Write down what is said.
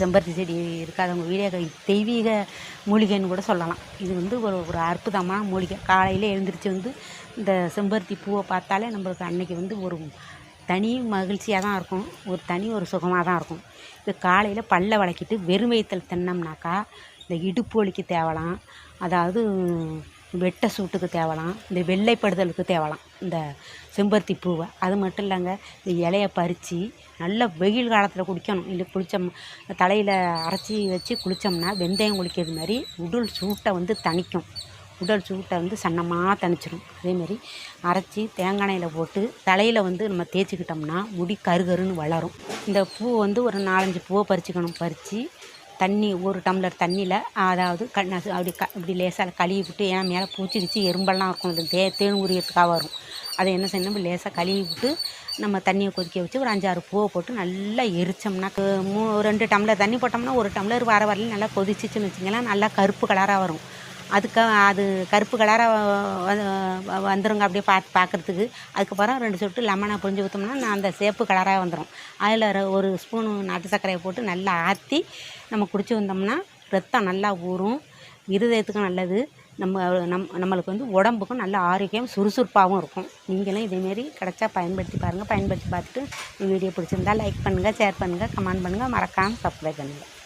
செம்பருத்தி செடி இருக்காதவங்க வீடியோ தெய்வீக மூலிகைன்னு கூட சொல்லலாம். இது வந்து ஒரு ஒரு அற்புதமான மூலிகை. காலையில் எழுந்திரிச்சு வந்து இந்த செம்பருத்தி பூவை பார்த்தாலே நம்மளுக்கு அன்னைக்கு வந்து ஒரு தனி மகிழ்ச்சியாக தான் இருக்கும். ஒரு தனி ஒரு சுகமாக தான் இருக்கும். இது காலையில் பல்ல விளக்கிட்டு வெறும் வயிற்றில் தின்னோம்னாக்கா இந்த இடுப்பு வலிக்கு தேவலாம். அதாவது வெட்ட சூட்டுக்கு தேவலாம் இந்த வெள்ளைப்படுதலுக்கு தேவலாம் இந்த செம்பருத்தி பூவை. அது மட்டும் இல்லைங்க இந்த இலையை பறித்து நல்லா வெயில் காலத்தில் குடிக்கணும். இல்லை குளித்தோம் தலையில் அரைச்சி வச்சு குளித்தோம்னா வெந்தயம் குளிக்கிறது மாதிரி உடல் சூட்டை வந்து தணிக்கும். உடல் சூட்டை வந்து சன்னமாக தணிச்சிடும் அதேமாரி அரைச்சி தேங்காய் எண்ணெயில் போட்டு தலையில் வந்து நம்ம தேய்ச்சிக்கிட்டோம்னா முடி கருகருன்னு வளரும். இந்த பூ வந்து ஒரு நாலஞ்சு பூவை பறிச்சுக்கணும். பறித்து தண்ணி ஒரு டம்ளர் தண்ணியில் அதாவது கண் அப்படி க இப்படி லேசாக கழுவி விட்டு ஏன்னா மேலே பூச்சி கிச்சி எறும்பெல்லாம் இருக்கும். அது தே தேன் உரியத்துக்காக வரும். அதை என்ன செய்யணும்? நம்ம லேசாக கழுவி விட்டு நம்ம தண்ணியை கொதிக்க வச்சு ஒரு அஞ்சாறு பூவை போட்டு நல்லா எரிச்சோம்னா மூ ரெண்டு டம்ளர் தண்ணி போட்டோம்னா ஒரு டம்ளர் வர வரல நல்லா கொதிச்சிச்சுன்னு வச்சிங்களேன் நல்லா கருப்பு கலராக வரும். அதுக்கு அது கருப்பு கலராக வந்துருங்க அப்படியே பார்த்து பார்க்குறதுக்கு அதுக்கப்புறம் ரெண்டு சொட்டு லெமனை புரிஞ்சு ஊற்றோம்னா நான் அந்த சேப்பு கலராக வந்துடும் அதில் ஒரு ஸ்பூனு நாட்டு சர்க்கரையை போட்டு நல்லா ஆற்றி நம்ம குடிச்சு வந்தோம்னா ரத்தம் நல்லா ஊறும். இருதயத்துக்கும் நல்லது. நம்ம நம் நம்மளுக்கு வந்து உடம்புக்கும் நல்ல ஆரோக்கியம் சுறுசுறுப்பாகவும் இருக்கும். நீங்களும் இதேமாரி கிடச்சா பயன்படுத்தி பாருங்கள் பயன்படுத்தி பார்த்துட்டு வீடியோ பிடிச்சிருந்தா லைக் பண்ணுங்கள் ஷேர் பண்ணுங்கள் கமெண்ட் பண்ணுங்கள் மறக்காமல் சப்ஸ்கிரைப் பண்ணுங்கள்